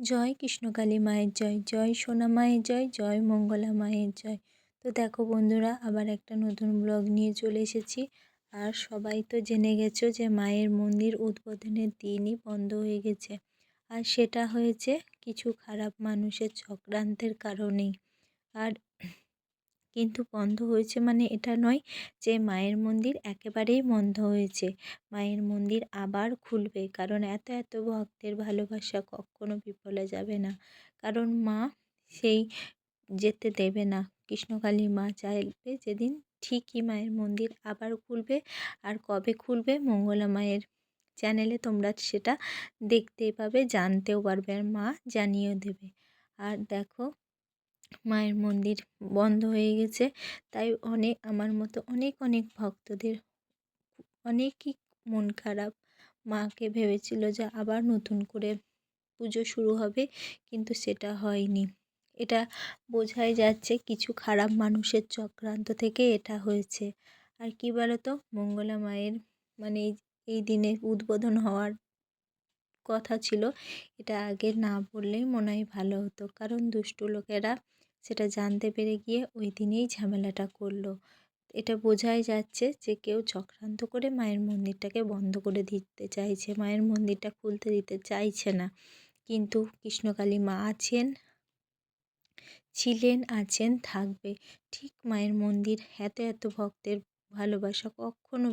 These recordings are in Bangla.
জয় কৃষ্ণকালী মায়ের জয় জয় সোনা মায়ের জয় জয় মঙ্গলা মায়ের জয়। তো দেখো বন্ধুরা, আবার একটা নতুন ব্লগ নিয়ে চলে এসেছি। আর সবাই তো জেনে গেছো যে মায়ের মন্দির উদ্বোধনের দিনই বন্ধ হয়ে গেছে। আর সেটা হয়েছে কিছু খারাপ মানুষের চক্রান্তের কারণেই। আর কিন্তু বন্ধ হয়েছে মানে এটা নয় যে মায়ের মন্দির একেবারেই বন্ধ হয়েছে। মায়ের মন্দির আবার খুলবে কারণ এত এত ভক্তের ভালোবাসা কখনো বিফলে যাবে না। কারণ মা সেই যেতে দেবে না। কৃষ্ণকালী মা চাইবে যেদিন ঠিকই মায়ের মন্দির আবার খুলবে আর কবে খুলবে মঙ্গলা মায়ের চ্যানেলে তোমরা সেটা দেখতেই পাবে, জানতেও পারবে আর মা জানিয়েও দেবে। আর দেখো মায়ের মন্দির বন্ধ হয়ে গেছে। তাই অনেক আমার মতো অনেক অনেক ভক্তদের অনেকই মন খারাপ। মাকে ভেবেছিল যে আবার নতুন করে পুজো শুরু হবে, কিন্তু সেটা হয়নি। এটা বোঝাই যাচ্ছে কিছু খারাপ মানুষের চক্রান্ত থেকে এটা হয়েছে। আর কি বলতো? মঙ্গলা মায়ের মানে এই দিনে উদ্বোধন হওয়ার কথা ছিল। এটা আগে না বললেই মনে হয় ভালো হতো। কারণ দুষ্টু লোকেরা সেটা জানতে পেরে গিয়ে ওই দিনেই ঝামেলাটা করল। এটা বোঝাই যাচ্ছে যে কেউ চক্রান্ত করে মায়ের মন্দিরটাকে বন্ধ করে দিতে চাইছে, মায়ের মন্দিরটা খুলতে দিতে চাইছে না। কিন্তু কৃষ্ণকালী মা আছেন, ছিলেন, আছেন, থাকবে। ঠিক মায়ের মন্দির এত এত ভক্তের ভালোবাসা কখনো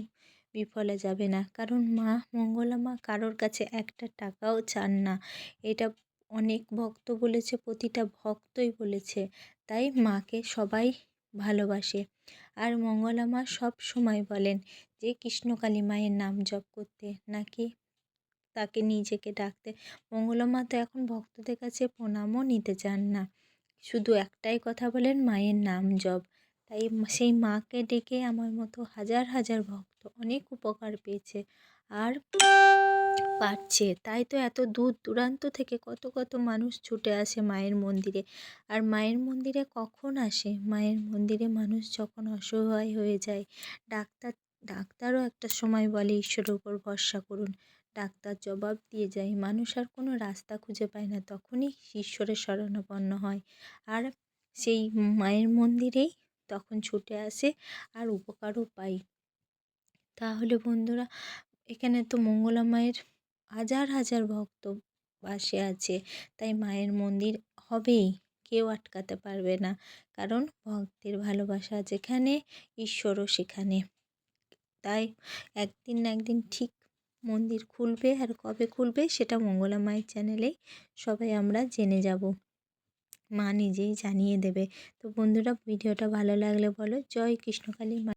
বিফলে যাবে না। কারণ মা মঙ্গলা মা কারোর কাছে একটা টাকাও চান না। এটা অনেক ভক্ত বলেছে, প্রতিটা ভক্তই বলেছে। তাই মাকে সবাই ভালোবাসে। আর মঙ্গলা মা সব সময় বলেন যে কৃষ্ণকালী মায়ের নাম জপ করতে, নাকি তাকে নিজেকে ডাকতে? মঙ্গলা মা তো এখন ভক্তদের কাছে প্রণামও নিতে চান না। শুধু একটাই কথা বলেন, মায়ের নাম জপ। তাই সেই মাকে ডেকে আমার মতো হাজার হাজার ভক্ত অনেক উপকার পেয়েছে। আর পাচ্ছে তাই তো এত দূর দূরান্ত থেকে কত কত মানুষ ছুটে আসে মায়ের মন্দিরে। আর মায়ের মন্দিরে কখন আসে? মায়ের মন্দিরে মানুষ যখন অসহায় হয়ে যায়, ডাক্তার, ডাক্তারও একটা সময় বলে ঈশ্বরের উপর ভরসা করুন। ডাক্তার জবাব দিয়ে যায়, মানুষ আর কোনো রাস্তা খুঁজে পায় না। তখনই ঈশ্বরের শরণাপন্ন হয়। আর সেই মায়ের মন্দিরেই তখন ছুটে আসে আর উপকারও পাই তাহলে বন্ধুরা, এখানে তো মঙ্গলা মায়ের হাজার হাজার ভক্ত বাসে আছে, তাই মায়ের মন্দির হবেই। কেউ আটকাতে পারবে না, কারণ ভক্তের ভালোবাসা যেখানে, ঈশ্বরও সেখানে। তাই একদিন না একদিন ঠিক মন্দির খুলবে আর কবে খুলবে সেটা মঙ্গলা মায়ের চ্যানেলেই সবাই আমরা জেনে যাব। মা নিজেই জানিয়ে দেবে। তো বন্ধুরা, ভিডিওটা ভালো লাগলে বলো। জয় কৃষ্ণকালী মা